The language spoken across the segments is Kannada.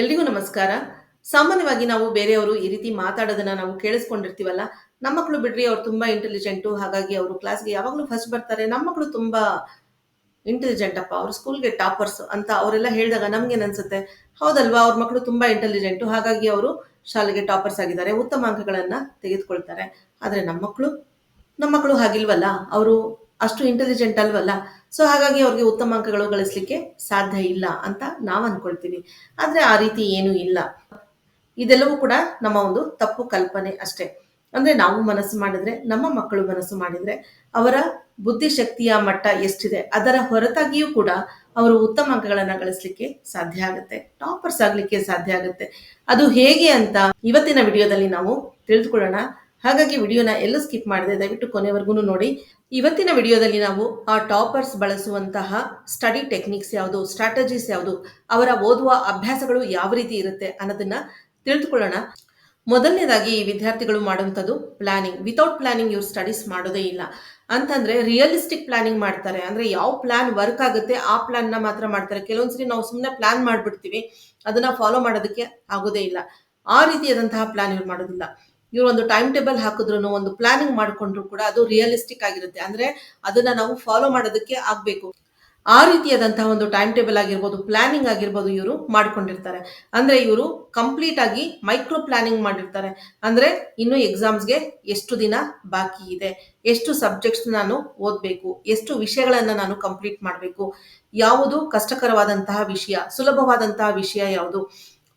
ಎಲ್ರಿಗೂ ನಮಸ್ಕಾರ. ಸಾಮಾನ್ಯವಾಗಿ ನಾವು ಬೇರೆಯವರು ಈ ರೀತಿ ಮಾತಾಡೋದನ್ನ ನಾವು ಕೇಳಿಸ್ಕೊಂಡಿರ್ತೀವಲ್ಲ, ನಮ್ಮ ಮಕ್ಕಳು ಬಿಡ್ರಿ ಅವ್ರು ತುಂಬಾ ಇಂಟೆಲಿಜೆಂಟು ಹಾಗಾಗಿ ಅವರು ಕ್ಲಾಸ್ಗೆ ಯಾವಾಗಲೂ ಫಸ್ಟ್ ಬರ್ತಾರೆ. ನಮ್ಮ ಮಕ್ಕಳು ತುಂಬಾ ಇಂಟೆಲಿಜೆಂಟ್ ಅಪ್ಪ, ಅವ್ರ ಸ್ಕೂಲ್ಗೆ ಟಾಪರ್ಸ್ ಅಂತ ಅವರೆಲ್ಲ ಹೇಳಿದಾಗ ನಮ್ಗೆ ಅನ್ಸುತ್ತೆ? ಹೌದಲ್ವಾ, ಅವ್ರ ಮಕ್ಕಳು ತುಂಬಾ ಇಂಟೆಲಿಜೆಂಟು ಹಾಗಾಗಿ ಅವರು ಶಾಲೆಗೆ ಟಾಪರ್ಸ್ ಆಗಿದ್ದಾರೆ, ಉತ್ತಮ ಅಂಕಗಳನ್ನ ತೆಗೆದುಕೊಳ್ತಾರೆ. ಆದ್ರೆ ನಮ್ಮ ಮಕ್ಕಳು ನಮ್ಮ ಮಕ್ಕಳು ಹಾಗಿಲ್ವಲ್ಲ, ಅವರು ಅಷ್ಟು ಇಂಟೆಲಿಜೆಂಟ್ ಅಲ್ವಲ್ಲ? ಸೊ ಹಾಗಾಗಿ ಅವ್ರಿಗೆ ಉತ್ತಮ ಅಂಕಗಳು ಗಳಿಸ್ಲಿಕ್ಕೆ ಸಾಧ್ಯ ಇಲ್ಲ ಅಂತ ನಾವು ಅನ್ಕೊಳ್ತೀವಿ. ಆದ್ರೆ ಆ ರೀತಿ ಏನೂ ಇಲ್ಲ. ಇದೆಲ್ಲವೂ ಕೂಡ ನಮ್ಮ ಒಂದು ತಪ್ಪು ಕಲ್ಪನೆ ಅಷ್ಟೇ. ಅಂದ್ರೆ ನಾವು ಮನಸ್ಸು ಮಾಡಿದ್ರೆ, ನಮ್ಮ ಮಕ್ಕಳು ಮನಸ್ಸು ಮಾಡಿದ್ರೆ ಅವರ ಬುದ್ಧಿಶಕ್ತಿಯ ಮಟ್ಟ ಎಷ್ಟಿದೆ, ಅದರ ಹೊರತಾಗಿಯೂ ಕೂಡ ಅವರು ಉತ್ತಮ ಅಂಕಗಳನ್ನ ಗಳಿಸ್ಲಿಕ್ಕೆ ಸಾಧ್ಯ ಆಗುತ್ತೆ. ಟಾಪರ್ಸ್ ಆಗ್ಲಿಕ್ಕೆ ಸಾಧ್ಯ ಆಗುತ್ತೆ. ಅದು ಹೇಗೆ ಅಂತ ಇವತ್ತಿನ ವಿಡಿಯೋದಲ್ಲಿ ನಾವು ತಿಳಿದುಕೊಳ್ಳೋಣ. ಹಾಗಾಗಿ ವಿಡಿಯೋನ ಎಲ್ಲೂ ಸ್ಕಿಪ್ ಮಾಡದೆ ದಯವಿಟ್ಟು ಕೊನೆವರೆಗೂ ನೋಡಿ. ಇವತ್ತಿನ ವಿಡಿಯೋದಲ್ಲಿ ನಾವು ಆ ಟಾಪರ್ಸ್ ಬಳಸುವಂತಹ ಸ್ಟಡಿ ಟೆಕ್ನಿಕ್ಸ್ ಯಾವುದು, ಸ್ಟ್ರಾಟಜೀಸ್ ಯಾವುದು, ಅವರ ಓದುವ ಅಭ್ಯಾಸಗಳು ಯಾವ ರೀತಿ ಇರುತ್ತೆ ಅನ್ನೋದನ್ನ ತಿಳಿದುಕೊಳ್ಳೋಣ. ಮೊದಲನೇದಾಗಿ ವಿದ್ಯಾರ್ಥಿಗಳು ಮಾಡುವಂಥದ್ದು ಪ್ಲಾನಿಂಗ್. ವಿತೌಟ್ ಪ್ಲಾನಿಂಗ್ ಇವ್ರು ಸ್ಟಡೀಸ್ ಮಾಡೋದೇ ಇಲ್ಲ. ಅಂತಂದ್ರೆ ರಿಯಲಿಸ್ಟಿಕ್ ಪ್ಲಾನಿಂಗ್ ಮಾಡ್ತಾರೆ. ಅಂದ್ರೆ ಯಾವ ಪ್ಲಾನ್ ವರ್ಕ್ ಆಗುತ್ತೆ, ಆ ಪ್ಲಾನ್ನ ಮಾತ್ರ ಮಾಡ್ತಾರೆ. ಕೆಲವೊಂದ್ಸರಿ ನಾವು ಸುಮ್ಮನೆ ಪ್ಲಾನ್ ಮಾಡ್ಬಿಡ್ತೀವಿ. ಅದನ್ನ ಫಾಲೋ ಮಾಡೋದಕ್ಕೆ ಆಗೋದೇ ಇಲ್ಲ. ಆ ರೀತಿಯಾದಂತಹ ಪ್ಲಾನ್ ಇವ್ರು ಮಾಡೋದಿಲ್ಲ. ಇವ್ರು ಒಂದು ಟೈಮ್ ಟೇಬಲ್ ಹಾಕಿದ್ರು ಒಂದು ಪ್ಲಾನಿಂಗ್ ಮಾಡಿಕೊಂಡ್ರು ಕೂಡ ಅದು ರಿಯಲಿಸ್ಟಿಕ್ ಆಗಿರುತ್ತೆ. ಅಂದ್ರೆ ಅದನ್ನ ನಾವು ಫಾಲೋ ಮಾಡೋದಕ್ಕೆ ಆಗ್ಬೇಕು. ಆ ರೀತಿಯಾದಂತಹ ಒಂದು ಟೈಮ್ ಟೇಬಲ್ ಆಗಿರ್ಬೋದು ಪ್ಲಾನಿಂಗ್ ಆಗಿರ್ಬೋದು ಇವರು ಮಾಡ್ಕೊಂಡಿರ್ತಾರೆ. ಅಂದ್ರೆ ಇವರು ಕಂಪ್ಲೀಟ್ ಆಗಿ ಮೈಕ್ರೋ ಪ್ಲಾನಿಂಗ್ ಮಾಡಿರ್ತಾರೆ. ಅಂದ್ರೆ ಇನ್ನು ಎಕ್ಸಾಮ್ಸ್ಗೆ ಎಷ್ಟು ದಿನ ಬಾಕಿ ಇದೆ? ಎಷ್ಟು ಸಬ್ಜೆಕ್ಟ್ಸ್ ನಾನು ಓದಬೇಕು? ಎಷ್ಟು ವಿಷಯಗಳನ್ನ ನಾನು ಕಂಪ್ಲೀಟ್ ಮಾಡಬೇಕು? ಯಾವುದು ಕಷ್ಟಕರವಾದಂತಹ ವಿಷಯ, ಸುಲಭವಾದಂತಹ ವಿಷಯ ಯಾವುದು?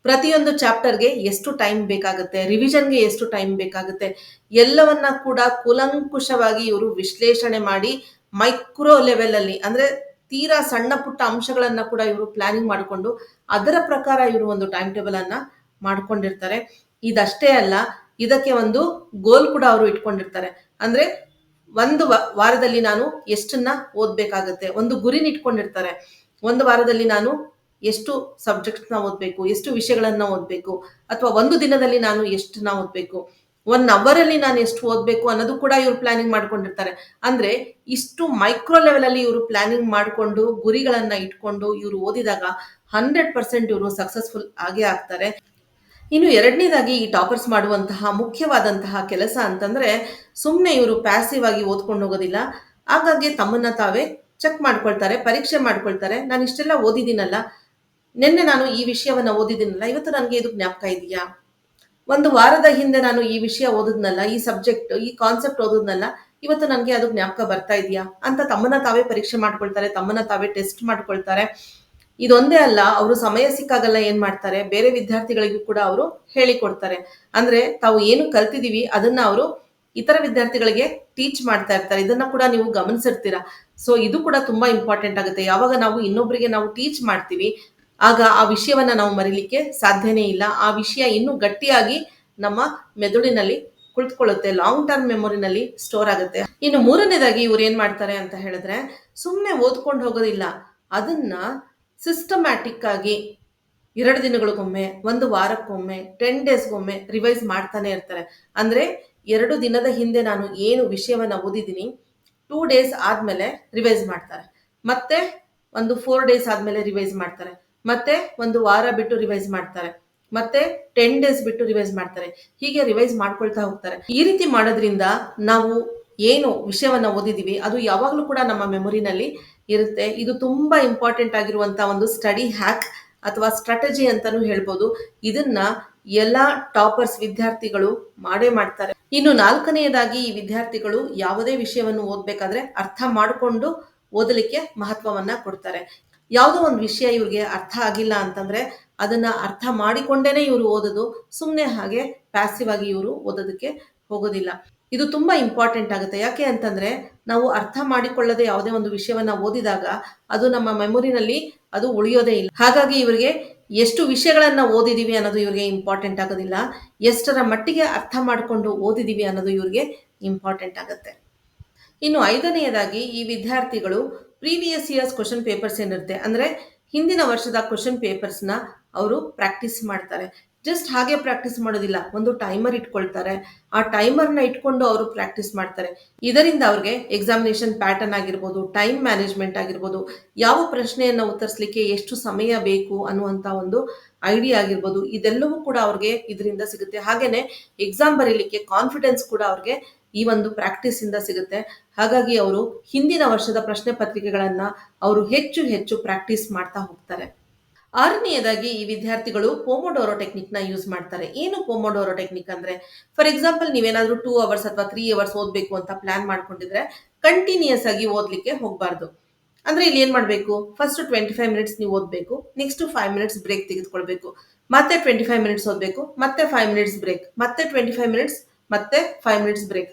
ಪ್ರತಿಯೊಂದು ಚಾಪ್ಟರ್ಗೆ ಎಷ್ಟು ಟೈಮ್ ಬೇಕಾಗುತ್ತೆ ರಿವಿಷನ್ಗೆ ಎಷ್ಟು ಟೈಮ್ ಬೇಕಾಗುತ್ತೆ, ಎಲ್ಲವನ್ನ ಕೂಡ ಕುಲಂಕುಷವಾಗಿ ಇವರು ವಿಶ್ಲೇಷಣೆ ಮಾಡಿ ಮೈಕ್ರೋ ಲೆವೆಲ್ ಅಲ್ಲಿ, ಅಂದ್ರೆ ತೀರಾ ಸಣ್ಣ ಪುಟ್ಟ ಅಂಶಗಳನ್ನ ಕೂಡ ಇವರು ಪ್ಲಾನಿಂಗ್ ಮಾಡಿಕೊಂಡು ಅದರ ಪ್ರಕಾರ ಇವರು ಒಂದು ಟೈಮ್ ಟೇಬಲ್ ಅನ್ನ ಮಾಡ್ಕೊಂಡಿರ್ತಾರೆ. ಇದಷ್ಟೇ ಅಲ್ಲ, ಇದಕ್ಕೆ ಒಂದು ಗೋಲ್ ಕೂಡ ಅವರು ಇಟ್ಕೊಂಡಿರ್ತಾರೆ. ಅಂದ್ರೆ ಒಂದು ವಾರದಲ್ಲಿ ನಾನು ಎಷ್ಟನ್ನ ಓದ್ಬೇಕಾಗತ್ತೆ, ಒಂದು ಗುರಿನ ಇಟ್ಕೊಂಡಿರ್ತಾರೆ. ಒಂದು ವಾರದಲ್ಲಿ ನಾನು ಎಷ್ಟು ಸಬ್ಜೆಕ್ಟ್ಸ್ನ ಓದಬೇಕು, ಎಷ್ಟು ವಿಷಯಗಳನ್ನ ಓದಬೇಕು, ಅಥವಾ ಒಂದು ದಿನದಲ್ಲಿ ನಾನು ಎಷ್ಟನ್ನ ಓದಬೇಕು ಒನ್ ಅವರಲ್ಲಿ ನಾನು ಎಷ್ಟು ಓದಬೇಕು ಅನ್ನೋದು ಕೂಡ ಇವರು ಪ್ಲಾನಿಂಗ್ ಮಾಡ್ಕೊಂಡಿರ್ತಾರೆ. ಅಂದ್ರೆ ಇಷ್ಟು ಮೈಕ್ರೋ ಲೆವೆಲ್ ಅಲ್ಲಿ ಇವರು ಪ್ಲಾನಿಂಗ್ ಮಾಡಿಕೊಂಡು ಗುರಿಗಳನ್ನ ಇಟ್ಕೊಂಡು ಇವರು ಓದಿದಾಗ ಹಂಡ್ರೆಡ್ ಪರ್ಸೆಂಟ್ ಇವರು ಸಕ್ಸಸ್ಫುಲ್ ಆಗೇ ಆಗ್ತಾರೆ. ಇನ್ನು ಎರಡನೇದಾಗಿ ಈ ಟಾಪರ್ಸ್ ಮಾಡುವಂತಹ ಮುಖ್ಯವಾದಂತಹ ಕೆಲಸ ಅಂತಂದ್ರೆ ಸುಮ್ಮನೆ ಇವರು ಪ್ಯಾಸಿವ್ ಆಗಿ ಓದ್ಕೊಂಡು ಹೋಗೋದಿಲ್ಲ. ಹಾಗಾಗಿ ತಮ್ಮನ್ನ ತಾವೇ ಚೆಕ್ ಮಾಡ್ಕೊಳ್ತಾರೆ, ಪರೀಕ್ಷೆ ಮಾಡ್ಕೊಳ್ತಾರೆ. ನಾನು ಇಷ್ಟೆಲ್ಲ ಓದಿದ್ದೀನಲ್ಲ ನಿನ್ನೆ ನಾನು ಈ ವಿಷಯವನ್ನ ಓದಿದ್ದೀನಲ್ಲ, ಇವತ್ತು ನನಗೆ ಇದು ಜ್ಞಾಪಕ ಇದೆಯಾ? ಒಂದು ವಾರದ ಹಿಂದೆ ನಾನು ಈ ವಿಷಯ ಓದಿದ್ನಲ್ಲ, ಈ ಸಬ್ಜೆಕ್ಟ್ ಈ ಕಾನ್ಸೆಪ್ಟ್ ಓದಿದ್ನಲ್ಲ, ಇವತ್ತು ನನಗೆ ಅದು ಜ್ಞಾಪಕ ಬರ್ತಾ ಇದೆಯಾ? ಅಂತ ತಮ್ಮನ್ನ ತಾವೇ ಪರೀಕ್ಷೆ ಮಾಡ್ಕೊಳ್ತಾರೆ, ತಮ್ಮನ್ನ ತಾವೇ ಟೆಸ್ಟ್ ಮಾಡ್ಕೊಳ್ತಾರೆ. ಇದೊಂದೇ ಅಲ್ಲ, ಅವರು ಸಮಯ ಸಿಕ್ಕಾಗಲ್ಲ ಏನ್ ಮಾಡ್ತಾರೆ? ಬೇರೆ ವಿದ್ಯಾರ್ಥಿಗಳಿಗೂ ಕೂಡ ಅವರು ಹೇಳಿಕೊಡ್ತಾರೆ. ಅಂದ್ರೆ ತಾವು ಏನು ಕಲ್ತಿದೀವಿ, ಅದನ್ನ ಅವರು ಇತರ ವಿದ್ಯಾರ್ಥಿಗಳಿಗೆ ಟೀಚ್ ಮಾಡ್ತಾ ಇರ್ತಾರೆ. ಇದನ್ನ ಕೂಡ ನೀವು ಗಮನಿಸಿರ್ತೀರಾ? ಸೊ ಇದು ಕೂಡ ತುಂಬಾ ಇಂಪಾರ್ಟೆಂಟ್ ಆಗುತ್ತೆ. ಯಾವಾಗ ನಾವು ಇನ್ನೊಬ್ಬರಿಗೆ ನಾವು ಟೀಚ್ ಮಾಡ್ತೀವಿ ಆಗ ಆ ವಿಷಯವನ್ನ ನಾವು ಮರಿಲಿಕ್ಕೆ ಸಾಧ್ಯನೇ ಇಲ್ಲ. ಆ ವಿಷಯ ಇನ್ನೂ ಗಟ್ಟಿಯಾಗಿ ನಮ್ಮ ಮೆದುಳಿನಲ್ಲಿ ಕುಳಿತುಕೊಳ್ಳುತ್ತೆ. ಲಾಂಗ್ ಟರ್ಮ್ ಮೆಮೊರಿನಲ್ಲಿ ಸ್ಟೋರ್ ಆಗುತ್ತೆ. ಇನ್ನು ಮೂರನೇದಾಗಿ ಇವ್ರು ಏನ್ ಮಾಡ್ತಾರೆ ಅಂತ ಹೇಳಿದ್ರೆ ಸುಮ್ಮನೆ ಓದ್ಕೊಂಡು ಹೋಗೋದಿಲ್ಲ. ಅದನ್ನ ಸಿಸ್ಟಮ್ಯಾಟಿಕ್ ಆಗಿ ಎರಡು ದಿನಗಳಿಗೊಮ್ಮೆ, ಒಂದು ವಾರಕ್ಕೊಮ್ಮೆ ಟೆನ್ ಡೇಸ್ಗೊಮ್ಮೆ ರಿವೈಸ್ ಮಾಡ್ತಾನೆ ಇರ್ತಾರೆ. ಅಂದ್ರೆ ಎರಡು ದಿನದ ಹಿಂದೆ ನಾನು ಏನು ವಿಷಯವನ್ನ ಓದಿದ್ದೀನಿ ಟೂ ಡೇಸ್ ಆದ್ಮೇಲೆ ರಿವೈಸ್ ಮಾಡ್ತಾರೆ. ಮತ್ತೆ ಒಂದು ಫೋರ್ ಡೇಸ್ ಆದ್ಮೇಲೆ ರಿವೈಸ್ ಮಾಡ್ತಾರೆ. ಮತ್ತೆ ಒಂದು ವಾರ ಬಿಟ್ಟು ರಿವೈಸ್ ಮಾಡ್ತಾರೆ. ಮತ್ತೆ ಟೆನ್ ಡೇಸ್ ಬಿಟ್ಟು ರಿವೈಸ್ ಮಾಡ್ತಾರೆ. ಹೀಗೆ ರಿವೈಸ್ ಮಾಡ್ಕೊಳ್ತಾ ಹೋಗ್ತಾರೆ. ಈ ರೀತಿ ಮಾಡೋದ್ರಿಂದ ನಾವು ಏನು ವಿಷಯವನ್ನ ಓದಿದೀವಿ ಅದು ಯಾವಾಗಲೂ ಕೂಡ ನಮ್ಮ ಮೆಮೊರಿನಲ್ಲಿ ಇರುತ್ತೆ. ಇದು ತುಂಬಾ ಇಂಪಾರ್ಟೆಂಟ್ ಆಗಿರುವಂತ ಒಂದು ಸ್ಟಡಿ ಹ್ಯಾಕ್ ಅಥವಾ ಸ್ಟ್ರಾಟಜಿ ಅಂತಾನೂ ಹೇಳ್ಬೋದು. ಇದನ್ನ ಎಲ್ಲಾ ಟಾಪರ್ಸ್ ವಿದ್ಯಾರ್ಥಿಗಳು ಮಾಡೇ ಮಾಡ್ತಾರೆ. ಇನ್ನು ನಾಲ್ಕನೆಯದಾಗಿ ಈ ವಿದ್ಯಾರ್ಥಿಗಳು ಯಾವುದೇ ವಿಷಯವನ್ನು ಓದ್ಬೇಕಾದ್ರೆ ಅರ್ಥ ಮಾಡಿಕೊಂಡು ಓದಲಿಕ್ಕೆ ಮಹತ್ವವನ್ನ ಕೊಡ್ತಾರೆ. ಯಾವುದೋ ಒಂದು ವಿಷಯ ಇವ್ರಿಗೆ ಅರ್ಥ ಆಗಿಲ್ಲ ಅಂತಂದ್ರೆ ಅದನ್ನ ಅರ್ಥ ಮಾಡಿಕೊಂಡೇನೆ ಇವರು ಓದೋದು. ಸುಮ್ಮನೆ ಹಾಗೆ ಪ್ಯಾಸಿವ್ ಆಗಿ ಇವರು ಓದೋದಕ್ಕೆ ಹೋಗೋದಿಲ್ಲ. ಇದು ತುಂಬಾ ಇಂಪಾರ್ಟೆಂಟ್ ಆಗುತ್ತೆ. ಯಾಕೆ ಅಂತಂದ್ರೆ ನಾವು ಅರ್ಥ ಮಾಡಿಕೊಳ್ಳದೆ ಯಾವುದೇ ಒಂದು ವಿಷಯವನ್ನು ಓದಿದಾಗ ಅದು ನಮ್ಮ ಮೆಮೊರಿನಲ್ಲಿ ಅದು ಉಳಿಯೋದೇ ಇಲ್ಲ. ಹಾಗಾಗಿ ಇವರಿಗೆ ಎಷ್ಟು ವಿಷಯಗಳನ್ನು ಓದಿದೀವಿ ಅನ್ನೋದು ಇವರಿಗೆ ಇಂಪಾರ್ಟೆಂಟ್ ಆಗೋದಿಲ್ಲ. ಎಷ್ಟರ ಮಟ್ಟಿಗೆ ಅರ್ಥ ಮಾಡಿಕೊಂಡು ಓದಿದೀವಿ ಅನ್ನೋದು ಇವ್ರಿಗೆ ಇಂಪಾರ್ಟೆಂಟ್ ಆಗುತ್ತೆ. ಇನ್ನು ಐದನೆಯದಾಗಿ ಈ ವಿದ್ಯಾರ್ಥಿಗಳು ಪ್ರೀವಿಯಸ್ ಇಯರ್ಸ್ ಕ್ವಶನ್ ಪೇಪರ್ಸ್ ಏನಿರುತ್ತೆ ಅಂದ್ರೆ ಹಿಂದಿನ ವರ್ಷದ ಕ್ವಶನ್ ಪೇಪರ್ಸ್ನ ಅವರು ಪ್ರಾಕ್ಟೀಸ್ ಮಾಡ್ತಾರೆ. ಜಸ್ಟ್ ಹಾಗೆ ಪ್ರಾಕ್ಟೀಸ್ ಮಾಡೋದಿಲ್ಲ. ಒಂದು ಟೈಮರ್ ಇಟ್ಕೊಳ್ತಾರೆ. ಆ ಟೈಮರ್ನ ಇಟ್ಕೊಂಡು ಅವರು ಪ್ರಾಕ್ಟೀಸ್ ಮಾಡ್ತಾರೆ. ಇದರಿಂದ ಅವ್ರಿಗೆ ಎಕ್ಸಾಮಿನೇಷನ್ ಪ್ಯಾಟರ್ನ್ ಆಗಿರ್ಬೋದು ಟೈಮ್ ಮ್ಯಾನೇಜ್ಮೆಂಟ್ ಆಗಿರ್ಬೋದು, ಯಾವ ಪ್ರಶ್ನೆಯನ್ನು ಉತ್ತರಿಸಲಿಕ್ಕೆ ಎಷ್ಟು ಸಮಯ ಬೇಕು ಅನ್ನುವಂಥ ಒಂದು ಐಡಿಯಾ ಆಗಿರ್ಬೋದು, ಇದೆಲ್ಲವೂ ಕೂಡ ಅವ್ರಿಗೆ ಇದರಿಂದ ಸಿಗುತ್ತೆ. ಹಾಗೇನೆ ಎಕ್ಸಾಮ್ ಬರೀಲಿಕ್ಕೆ ಕಾನ್ಫಿಡೆನ್ಸ್ ಕೂಡ ಅವ್ರಿಗೆ ಈ ಒಂದು ಪ್ರಾಕ್ಟೀಸ್ ಇಂದ ಸಿಗುತ್ತೆ. ಹಾಗಾಗಿ ಅವರು ಹಿಂದಿನ ವರ್ಷದ ಪ್ರಶ್ನೆ ಪತ್ರಿಕೆಗಳನ್ನು ಅವರು ಹೆಚ್ಚು ಹೆಚ್ಚು ಪ್ರಾಕ್ಟೀಸ್ ಮಾಡ್ತಾ ಹೋಗ್ತಾರೆ. ಆರನೆಯದಾಗಿ ಈ ವಿದ್ಯಾರ್ಥಿಗಳು ಪೋಮೋಡೋರೋ ಟೆಕ್ನಿಕ್ನ ಯೂಸ್ ಮಾಡ್ತಾರೆ. ಏನು ಪೋಮೋಡೋರೋ ಟೆಕ್ನಿಕ್ ಅಂದ್ರೆ? ಫಾರ್ ಎಕ್ಸಾಂಪಲ್ ನೀವೇನಾದ್ರೂ ಟೂ ಅವರ್ಸ್ ಅಥವಾ ತ್ರೀ ಅವರ್ಸ್ ಓದ್ಬೇಕು ಅಂತ ಪ್ಲಾನ್ ಮಾಡ್ಕೊಂಡಿದ್ರೆ ಕಂಟಿನ್ಯೂಸ್ ಆಗಿ ಓದ್ಲಿಕ್ಕೆ ಹೋಗಬಾರ್ದು. ಅಂದ್ರೆ ಇಲ್ಲಿ ಏನ್ ಮಾಡ್ಬೇಕು? ಫಸ್ಟ್ ಟ್ವೆಂಟಿ ಫೈವ್ ಮಿನಿಟ್ಸ್ ನೀವು ಓದ್ಬೇಕು. ನೆಕ್ಸ್ಟ್ ಫೈವ್ ಮಿನಿಟ್ಸ್ ಬ್ರೇಕ್ ತೆಗೆದುಕೊಳ್ಬೇಕು. ಮತ್ತೆ ಟ್ವೆಂಟಿ ಫೈವ್ ಮಿನಿಟ್ಸ್ ಓದ್ಬೇಕು. ಮತ್ತೆ ಫೈವ್ ಮಿನಿಟ್ಸ್ ಬ್ರೇಕ್ ಮತ್ತೆ ಟ್ವೆಂಟಿ ಫೈವ್ ಮಿನಿಟ್ಸ್ ಮತ್ತೆ ಫೈವ್ ಮಿನಿಟ್ಸ್ ಬ್ರೇಕ್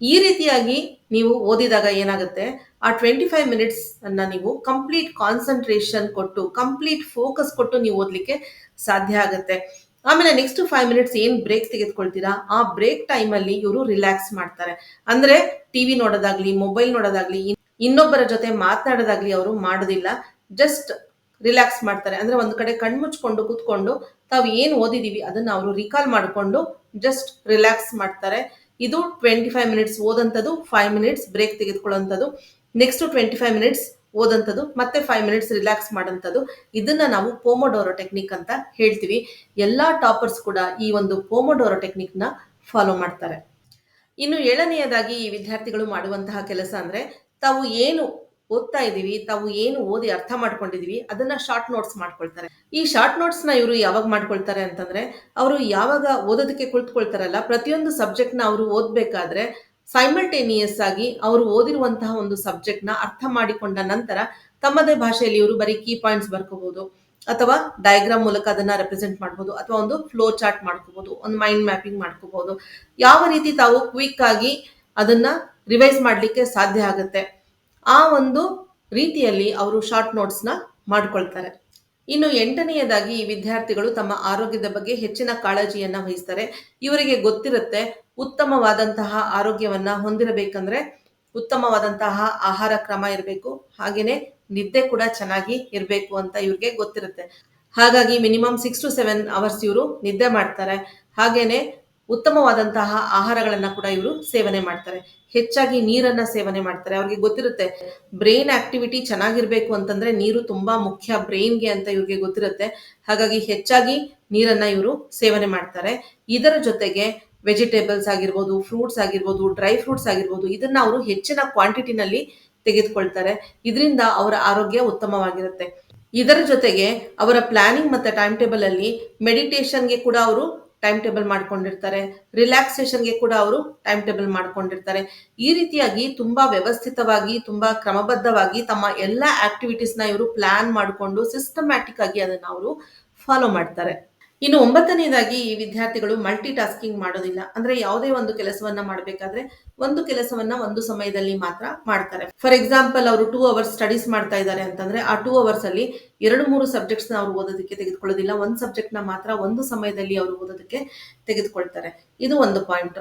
ಈ ರೀತಿಯಾಗಿ ನೀವು ಓದಿದಾಗ ಏನಾಗುತ್ತೆ? ಆ ಟ್ವೆಂಟಿ ಫೈವ್ ಮಿನಿಟ್ಸ್ ಅನ್ನ ನೀವು ಕಂಪ್ಲೀಟ್ ಕಾನ್ಸಂಟ್ರೇಷನ್ ಕೊಟ್ಟು ಕಂಪ್ಲೀಟ್ ಫೋಕಸ್ ಕೊಟ್ಟು ನೀವು ಓದ್ಲಿಕ್ಕೆ ಸಾಧ್ಯ ಆಗುತ್ತೆ. ಆಮೇಲೆ ನೆಕ್ಸ್ಟ್ ಫೈವ್ ಮಿನಿಟ್ಸ್ ಏನ್ ಬ್ರೇಕ್ ತೆಗೆದುಕೊಳ್ತೀರಾ? ಆ ಬ್ರೇಕ್ ಟೈಮ್ ಅಲ್ಲಿ ಇವರು ರಿಲ್ಯಾಕ್ಸ್ ಮಾಡ್ತಾರೆ. ಅಂದ್ರೆ ಟಿವಿ ನೋಡೋದಾಗ್ಲಿ ಮೊಬೈಲ್ ನೋಡೋದಾಗ್ಲಿ ಇನ್ನೊಬ್ಬರ ಜೊತೆ ಮಾತನಾಡೋದಾಗ್ಲಿ ಅವರು ಮಾಡೋದಿಲ್ಲ. ಜಸ್ಟ್ ರಿಲ್ಯಾಕ್ಸ್ ಮಾಡ್ತಾರೆ. ಅಂದ್ರೆ ಒಂದು ಕಡೆ ಕಣ್ಮುಚ್ಕೊಂಡು ಕೂತ್ಕೊಂಡು ತಾವು ಏನು ಓದಿದೀವಿ ಅದನ್ನ ಅವರು ರಿಕಾಲ್ ಮಾಡಿಕೊಂಡು ಜಸ್ಟ್ ರಿಲ್ಯಾಕ್ಸ್ ಮಾಡ್ತಾರೆ. ಇದು ಟ್ವೆಂಟಿ ಫೈವ್ ಮಿನಿಟ್ಸ್ ಓದಂಥದ್ದು ಫೈವ್ ಮಿನಿಟ್ಸ್ ಬ್ರೇಕ್ ತೆಗೆದುಕೊಳ್ಳುವಂಥದ್ದು ನೆಕ್ಸ್ಟ್ ಟ್ವೆಂಟಿ ಫೈವ್ ಮಿನಿಟ್ಸ್ ಓದಂಥದ್ದು ಮತ್ತೆ ಫೈವ್ ಮಿನಿಟ್ಸ್ ರಿಲ್ಯಾಕ್ಸ್ ಮಾಡೋಂಥದ್ದು ಇದನ್ನ ನಾವು ಪೋಮೋಡೋರೋ ಟೆಕ್ನಿಕ್ ಅಂತ ಹೇಳ್ತೀವಿ. ಎಲ್ಲ ಟಾಪರ್ಸ್ ಕೂಡ ಈ ಒಂದು ಪೋಮೋಡೋರೋ ನ ಫಾಲೋ ಮಾಡ್ತಾರೆ. ಇನ್ನು ಏಳನೆಯದಾಗಿ ಈ ವಿದ್ಯಾರ್ಥಿಗಳು ಮಾಡುವಂತಹ ಕೆಲಸ ಅಂದ್ರೆ, ತಾವು ಏನು ಓದ್ತಾ ಇದ್ದೀವಿ, ತಾವು ಏನು ಓದಿ ಅರ್ಥ ಮಾಡ್ಕೊಂಡಿದೀವಿ ಅದನ್ನ ಶಾರ್ಟ್ ನೋಟ್ಸ್ ಮಾಡ್ಕೊಳ್ತಾರೆ. ಈ ಶಾರ್ಟ್ ನೋಟ್ಸ್ನ ಇವರು ಯಾವಾಗ ಮಾಡ್ಕೊಳ್ತಾರೆ ಅಂತಂದ್ರೆ, ಅವರು ಯಾವಾಗ ಓದೋದಕ್ಕೆ ಕುಳಿತುಕೊಳ್ತಾರಲ್ಲ, ಪ್ರತಿಯೊಂದು ಸಬ್ಜೆಕ್ಟ್ನ ಅವರು ಓದ್ಬೇಕಾದ್ರೆ ಸೈಮಲ್ಟೇನಿಯಸ್ ಆಗಿ ಅವರು ಓದಿರುವಂತಹ ಒಂದು ಸಬ್ಜೆಕ್ಟ್ನ ಅರ್ಥ ಮಾಡಿಕೊಂಡ ನಂತರ ತಮ್ಮದೇ ಭಾಷೆಯಲ್ಲಿ ಇವರು ಬರೀ ಕೀ ಪಾಯಿಂಟ್ಸ್ ಬರ್ಕೋಬಹುದು ಅಥವಾ ಡಯಾಗ್ರಾಮ್ ಮೂಲಕ ಅದನ್ನ ರೆಪ್ರೆಸೆಂಟ್ ಮಾಡಬಹುದು ಅಥವಾ ಒಂದು ಫ್ಲೋ ಚಾರ್ಟ್ ಮಾಡ್ಕೋಬಹುದು ಒಂದು ಮೈಂಡ್ ಮ್ಯಾಪಿಂಗ್ ಮಾಡ್ಕೋಬಹುದು ಯಾವ ರೀತಿ ತಾವು ಕ್ವಿಕ್ ಆಗಿ ಅದನ್ನ ರಿವೈಸ್ ಮಾಡಲಿಕ್ಕೆ ಸಾಧ್ಯ ಆಗುತ್ತೆ? ಆ ಒಂದು ರೀತಿಯಲ್ಲಿ ಅವರು ಶಾರ್ಟ್ ನೋಟ್ಸ್ನ ಮಾಡ್ಕೊಳ್ತಾರೆ. ಇನ್ನು ಎಂಟನೆಯದಾಗಿ ಈ ವಿದ್ಯಾರ್ಥಿಗಳು ತಮ್ಮ ಆರೋಗ್ಯದ ಬಗ್ಗೆ ಹೆಚ್ಚಿನ ಕಾಳಜಿಯನ್ನ ವಹಿಸ್ತಾರೆ. ಇವರಿಗೆ ಗೊತ್ತಿರುತ್ತೆ ಉತ್ತಮವಾದಂತಹ ಆರೋಗ್ಯವನ್ನ ಹೊಂದಿರಬೇಕಂದ್ರೆ ಉತ್ತಮವಾದಂತಹ ಆಹಾರ ಕ್ರಮ ಇರಬೇಕು. ಹಾಗೇನೆ ನಿದ್ದೆ ಕೂಡ ಚೆನ್ನಾಗಿ ಇರಬೇಕು ಅಂತ ಇವ್ರಿಗೆ ಗೊತ್ತಿರುತ್ತೆ. ಹಾಗಾಗಿ minimum six to seven hours ಇವರು ನಿದ್ದೆ ಮಾಡ್ತಾರೆ. ಹಾಗೇನೆ ಉತ್ತಮವಾದಂತಹ ಆಹಾರಗಳನ್ನ ಕೂಡ ಇವರು ಸೇವನೆ ಮಾಡ್ತಾರೆ. ಹೆಚ್ಚಾಗಿ ನೀರನ್ನ ಸೇವನೆ ಮಾಡ್ತಾರೆ. ಅವ್ರಿಗೆ ಗೊತ್ತಿರುತ್ತೆ, ಬ್ರೈನ್ ಆಕ್ಟಿವಿಟಿ ಚೆನ್ನಾಗಿರ್ಬೇಕು ಅಂತಂದ್ರೆ ನೀರು ತುಂಬಾ ಮುಖ್ಯ ಬ್ರೈನ್ಗೆ ಅಂತ ಇವ್ರಿಗೆ ಗೊತ್ತಿರುತ್ತೆ. ಹಾಗಾಗಿ ಹೆಚ್ಚಾಗಿ ನೀರನ್ನ ಇವರು ಸೇವನೆ ಮಾಡ್ತಾರೆ. ಇದರ ಜೊತೆಗೆ ವೆಜಿಟೇಬಲ್ಸ್ ಆಗಿರ್ಬೋದು, ಫ್ರೂಟ್ಸ್ ಆಗಿರ್ಬೋದು, ಡ್ರೈ ಫ್ರೂಟ್ಸ್ ಆಗಿರ್ಬೋದು, ಇದನ್ನ ಅವರು ಹೆಚ್ಚಿನ ಕ್ವಾಂಟಿಟಿನಲ್ಲಿ ತೆಗೆದುಕೊಳ್ತಾರೆ. ಇದರಿಂದ ಅವರ ಆರೋಗ್ಯ ಉತ್ತಮವಾಗಿರುತ್ತೆ. ಇದರ ಜೊತೆಗೆ ಅವರ ಪ್ಲಾನಿಂಗ್ ಮತ್ತೆ ಟೈಮ್ ಟೇಬಲ್ ಅಲ್ಲಿ ಮೆಡಿಟೇಷನ್ಗೆ ಕೂಡ ಅವರು ಟೈಮ್ ಟೇಬಲ್ ಮಾಡ್ಕೊಂಡಿರ್ತಾರೆ. ರಿಲ್ಯಾಕ್ಸೇಷನ್ಗೆ ಕೂಡ ಅವರು ಟೈಮ್ ಟೇಬಲ್ ಮಾಡ್ಕೊಂಡಿರ್ತಾರೆ. ಈ ರೀತಿಯಾಗಿ ತುಂಬಾ ವ್ಯವಸ್ಥಿತವಾಗಿ, ತುಂಬಾ ಕ್ರಮಬದ್ಧವಾಗಿ ತಮ್ಮ ಎಲ್ಲ ಆಕ್ಟಿವಿಟೀಸ್ನ ಇವರು ಪ್ಲಾನ್ ಮಾಡಿಕೊಂಡು ಸಿಸ್ಟಮ್ಯಾಟಿಕ್ ಆಗಿ ಅದನ್ನ ಅವರು ಫಾಲೋ ಮಾಡ್ತಾರೆ. ಇನ್ನು ಒಂಬತ್ತನೇದಾಗಿ ಈ ವಿದ್ಯಾರ್ಥಿಗಳು ಮಲ್ಟಿ ಟಾಸ್ಕಿಂಗ್ ಮಾಡೋದಿಲ್ಲ. ಅಂದ್ರೆ ಯಾವುದೇ ಒಂದು ಕೆಲಸವನ್ನ ಮಾಡಬೇಕಾದ್ರೆ ಒಂದು ಕೆಲಸವನ್ನ ಒಂದು ಸಮಯದಲ್ಲಿ ಮಾತ್ರ ಮಾಡ್ತಾರೆ. ಫಾರ್ ಎಕ್ಸಾಂಪಲ್ ಅವರು ಟೂ ಅವರ್ಸ್ ಸ್ಟಡೀಸ್ ಮಾಡ್ತಾ ಇದ್ದಾರೆ ಅಂತಂದ್ರೆ ಆ ಟೂ ಅವರ್ಸ್ ಅಲ್ಲಿ ಎರಡು ಮೂರು ಸಬ್ಜೆಕ್ಟ್ಸ್ನ ಅವರು ಓದೋದಕ್ಕೆ ತೆಗೆದುಕೊಳ್ಳೋದಿಲ್ಲ. ಒಂದು ಸಬ್ಜೆಕ್ಟ್ನ ಮಾತ್ರ ಒಂದು ಸಮಯದಲ್ಲಿ ಅವರು ಓದೋದಕ್ಕೆ ತೆಗೆದುಕೊಳ್ತಾರೆ. ಇದು ಒಂದು ಪಾಯಿಂಟ್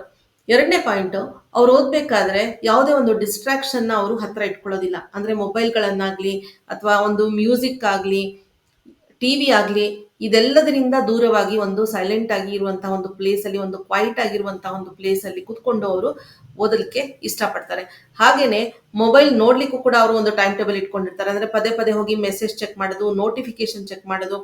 ಎರಡನೇ ಪಾಯಿಂಟ್ ಅವ್ರು ಓದ್ಬೇಕಾದ್ರೆ ಯಾವುದೇ ಒಂದು ಡಿಸ್ಟ್ರಾಕ್ಷನ್ನ ಅವರು ಹತ್ರ ಇಟ್ಕೊಳ್ಳೋದಿಲ್ಲ. ಅಂದ್ರೆ ಮೊಬೈಲ್ಗಳನ್ನಾಗ್ಲಿ ಅಥವಾ ಒಂದು ಮ್ಯೂಸಿಕ್ ಆಗ್ಲಿ ಟಿವಿ ಆಗ್ಲಿ ಇದೆಲ್ಲದರಿಂದ ದೂರವಾಗಿ ಒಂದು ಸೈಲೆಂಟ್ ಆಗಿ ಇರುವಂತಹ ಒಂದು ಪ್ಲೇಸ್ ಅಲ್ಲಿ, ಒಂದು ಕ್ವೈಟ್ ಆಗಿರುವಂತಹ ಒಂದು ಪ್ಲೇಸ್ ಅಲ್ಲಿ ಕುತ್ಕೊಂಡು ಅವರು ಓದಲಿಕ್ಕೆ ಇಷ್ಟಪಡ್ತಾರೆ. ಹಾಗೇನೆ ಮೊಬೈಲ್ ನೋಡ್ಲಿಕ್ಕೂ ಕೂಡ ಅವರು ಒಂದು ಟೈಮ್ ಟೇಬಲ್ ಇಟ್ಕೊಂಡಿರ್ತಾರೆ. ಅಂದ್ರೆ ಪದೇ ಪದೇ ಹೋಗಿ ಮೆಸೇಜ್ ಚೆಕ್ ಮಾಡೋದು ನೋಟಿಫಿಕೇಶನ್ ಚೆಕ್ ಮಾಡೋದು,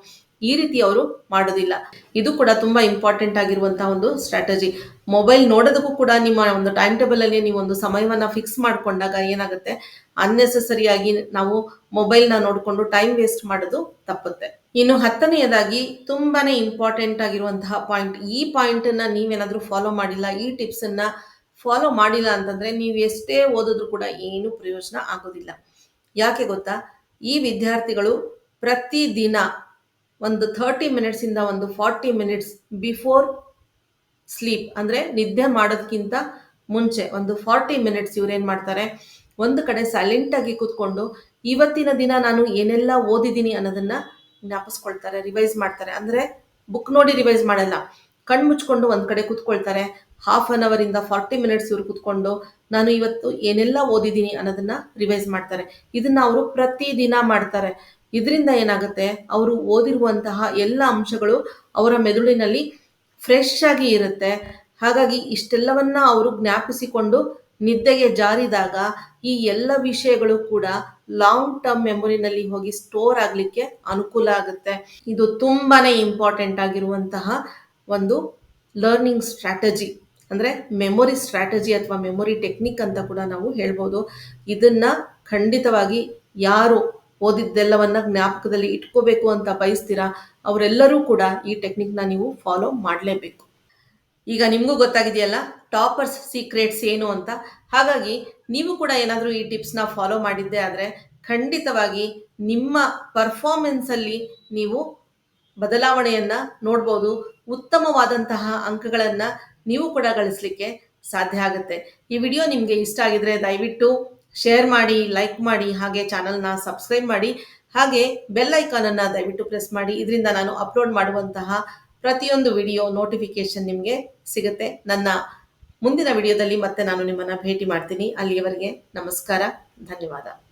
ಈ ರೀತಿ ಅವರು ಮಾಡೋದಿಲ್ಲ. ಇದು ಕೂಡ ತುಂಬಾ ಇಂಪಾರ್ಟೆಂಟ್ ಆಗಿರುವಂತಹ ಒಂದು ಸ್ಟ್ರಾಟಜಿ ಮೊಬೈಲ್ ನೋಡೋದಕ್ಕೂ ಕೂಡ ನಿಮ್ಮ ಒಂದು ಟೈಮ್ ಟೇಬಲ್ ಅಲ್ಲಿ ನೀವು ಒಂದು ಸಮಯವನ್ನ ಫಿಕ್ಸ್ ಮಾಡ್ಕೊಂಡಾಗ ಏನಾಗುತ್ತೆ? ಅನ್ನೆಸೆಸರಿ ಆಗಿ ನಾವು ಮೊಬೈಲ್ನ ನೋಡ್ಕೊಂಡು ಟೈಮ್ ವೇಸ್ಟ್ ಮಾಡೋದು ತಪ್ಪುತ್ತೆ. ಇನ್ನು ಹತ್ತನೆಯದಾಗಿ ತುಂಬಾನೇ ಇಂಪಾರ್ಟೆಂಟ್ ಆಗಿರುವಂತಹ ಪಾಯಿಂಟ್ ಈ ಪಾಯಿಂಟ್ ನೀವೇನಾದರೂ ಫಾಲೋ ಮಾಡಿಲ್ಲ, ಈ ಟಿಪ್ಸ್ ಅನ್ನ ಫಾಲೋ ಮಾಡಿಲ್ಲ ಅಂತಂದ್ರೆ ನೀವು ಎಷ್ಟೇ ಓದಿದ್ರು ಕೂಡ ಏನು ಪ್ರಯೋಜನ ಆಗೋದಿಲ್ಲ. ಯಾಕೆ ಗೊತ್ತಾ? ಈ ವಿದ್ಯಾರ್ಥಿಗಳು ಪ್ರತಿದಿನ ಒಂದು ಥರ್ಟಿ ಮಿನಿಟ್ಸ್ ಇಂದ ಒಂದು ಫಾರ್ಟಿ ಮಿನಿಟ್ಸ್ ಬಿಫೋರ್ ಸ್ಲೀಪ್ ಅಂದ್ರೆ ನಿದ್ದೆ ಮಾಡೋದಕ್ಕಿಂತ ಮುಂಚೆ ಒಂದು ಫಾರ್ಟಿ ಮಿನಿಟ್ಸ್ ಇವ್ರೇನ್ ಮಾಡ್ತಾರೆ? ಒಂದು ಕಡೆ ಸೈಲೆಂಟಾಗಿ ಕೂತ್ಕೊಂಡು, ಇವತ್ತಿನ ದಿನ ನಾನು ಏನೆಲ್ಲ ಓದಿದ್ದೀನಿ ಅನ್ನೋದನ್ನ ಜ್ಞಾಪಿಸ್ಕೊಳ್ತಾರೆ ರಿವೈಸ್ ಮಾಡ್ತಾರೆ. ಅಂದ್ರೆ ಬುಕ್ ನೋಡಿ ರಿವೈಸ್ ಮಾಡಲ್ಲ. ಕಣ್ಣು ಮುಚ್ಕೊಂಡು ಒಂದು ಕಡೆ ಕೂತ್ಕೊಳ್ತಾರೆ. ಹಾಫ್ ಅನ್ ಅವರ್ ಇಂದ ಫಾರ್ಟಿ ಮಿನಿಟ್ಸ್ ಇವ್ರು ಕೂತ್ಕೊಂಡು ನಾನು ಇವತ್ತು ಏನೆಲ್ಲ ಓದಿದ್ದೀನಿ ಅನ್ನೋದನ್ನ ರಿವೈಸ್ ಮಾಡ್ತಾರೆ. ಇದನ್ನ ಅವರು ಪ್ರತಿ ದಿನ ಮಾಡ್ತಾರೆ. ಇದರಿಂದ ಏನಾಗುತ್ತೆ? ಅವರು ಓದಿರುವಂತಹ ಎಲ್ಲ ಅಂಶಗಳು ಅವರ ಮೆದುಳಿನಲ್ಲಿ ಫ್ರೆಶ್ ಆಗಿ ಇರುತ್ತೆ. ಹಾಗಾಗಿ ಇಷ್ಟೆಲ್ಲವನ್ನ ಅವರು ಜ್ಞಾಪಿಸಿಕೊಂಡು ನಿದ್ದೆಗೆ ಜಾರಿದಾಗ ಈ ಎಲ್ಲ ವಿಷಯಗಳು ಕೂಡ ಲಾಂಗ್ ಟರ್ಮ್ ಮೆಮೊರಿನಲ್ಲಿ ಹೋಗಿ ಸ್ಟೋರ್ ಆಗಲಿಕ್ಕೆ ಅನುಕೂಲ ಆಗುತ್ತೆ. ಇದು ತುಂಬಾನೇ ಇಂಪಾರ್ಟೆಂಟ್ ಆಗಿರುವಂತಹ ಒಂದು ಲರ್ನಿಂಗ್ ಸ್ಟ್ರಾಟಜಿ ಅಂದರೆ ಮೆಮೊರಿ ಸ್ಟ್ರಾಟಜಿ ಅಥವಾ ಮೆಮೊರಿ ಟೆಕ್ನಿಕ್ ಅಂತ ಕೂಡ ನಾವು ಹೇಳ್ಬೋದು. ಇದನ್ನ ಖಂಡಿತವಾಗಿ ಯಾರು ಓದಿದ್ದೆಲ್ಲವನ್ನ ಜ್ಞಾಪಕದಲ್ಲಿ ಇಟ್ಕೋಬೇಕು ಅಂತ ಬಯಸ್ತೀರಾ ಅವರೆಲ್ಲರೂ ಕೂಡ ಈ ಟೆಕ್ನಿಕ್ನ ನೀವು ಫಾಲೋ ಮಾಡಲೇಬೇಕು. ಈಗ ನಿಮಗೂ ಗೊತ್ತಾಗಿದೆಯಲ್ಲ? ಟಾಪರ್ಸ್ ಸೀಕ್ರೆಟ್ಸ್ ಏನು ಅಂತ. ಹಾಗಾಗಿ ನೀವು ಕೂಡ ಏನಾದರೂ ಈ ಟಿಪ್ಸ್ನ ಫಾಲೋ ಮಾಡಿದ್ದೆ ಆದರೆ ಖಂಡಿತವಾಗಿ ನಿಮ್ಮ ಪರ್ಫಾರ್ಮೆನ್ಸಲ್ಲಿ ನೀವು ಬದಲಾವಣೆಯನ್ನು ನೋಡ್ಬೋದು. ಉತ್ತಮವಾದಂತಹ ಅಂಕಗಳನ್ನು ನೀವು ಕೂಡ ಗಳಿಸಲಿಕ್ಕೆ ಸಾಧ್ಯ ಆಗುತ್ತೆ. ಈ ವಿಡಿಯೋ ನಿಮಗೆ ಇಷ್ಟ ಆಗಿದ್ರೆ ದಯವಿಟ್ಟು ಶೇರ್ ಮಾಡಿ, ಲೈಕ್ ಮಾಡಿ, ಹಾಗೆ ಚಾನಲ್ನ ಸಬ್ಸ್ಕ್ರೈಬ್ ಮಾಡಿ, ಹಾಗೆ ಬೆಲ್ ಐಕಾನನ್ನು ದಯವಿಟ್ಟು ಪ್ರೆಸ್ ಮಾಡಿ. ಇದರಿಂದ ನಾನು ಅಪ್ಲೋಡ್ ಮಾಡುವಂತಹ ಪ್ರತಿಯೊಂದು ವಿಡಿಯೋ ನೋಟಿಫಿಕೇಶನ್ ನಿಮಗೆ ಸಿಗುತ್ತೆ. ನನ್ನ ಮುಂದಿನ ವಿಡಿಯೋದಲ್ಲಿ ಮತ್ತೆ ನಾನು ನಿಮ್ಮನ್ನು ಭೇಟಿ ಮಾಡ್ತೀನಿ. ಅಲ್ಲಿಯವರೆಗೆ ನಮಸ್ಕಾರ ಧನ್ಯವಾದ.